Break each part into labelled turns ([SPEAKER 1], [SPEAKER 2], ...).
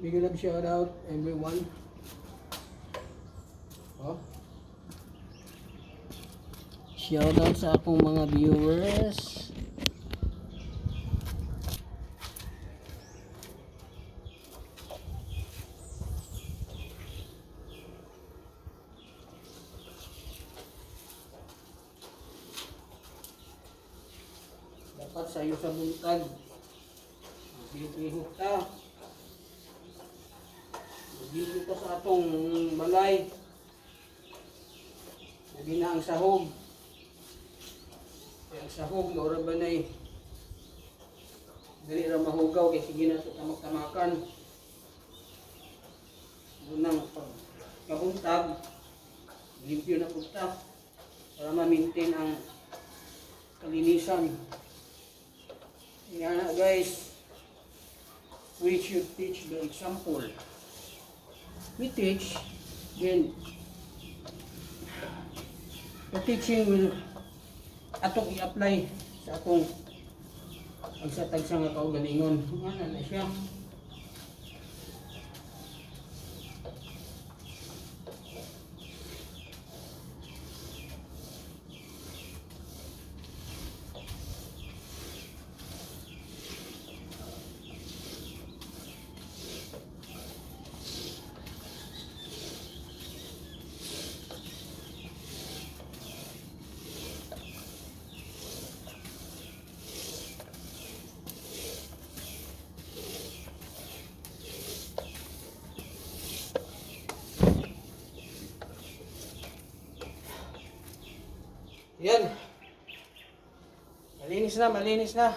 [SPEAKER 1] Big love shout out everyone. Oh. Shout out sa akong mga viewers. Dapat sayo sa buntag. Bihok ta. Dito ka sa atong balay. Lagi na ang sahog. Kaya ang sahog, maura ba na. Dali ra mahugaw kay sige na ito tamak-tamakan. Unang pag kabuntag, limpyo na punta para ma-maintain ang kalinisan. Yan na guys, we should teach the example we teach, then the teaching will atong i-apply sa atong pagsatag sa nga kaugalingon. Ano na siya? Yan. Malinis na, malinis na.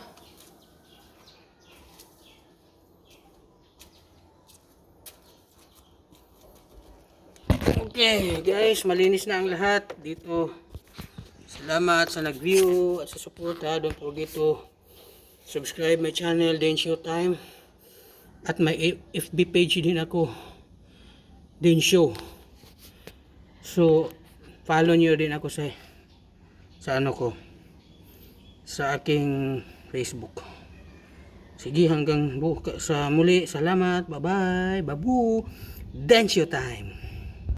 [SPEAKER 1] Okay, guys, malinis na ang lahat dito. Salamat sa nag-view at sa suporta. Don't forget to subscribe my channel, Den Showtime. At may FB page din ako, Den Show. So, follow nyo din ako sa sa ano ko sa aking Facebook. Sige hanggang buka sa muli. Salamat. Bye-bye. Babu. Dance your time.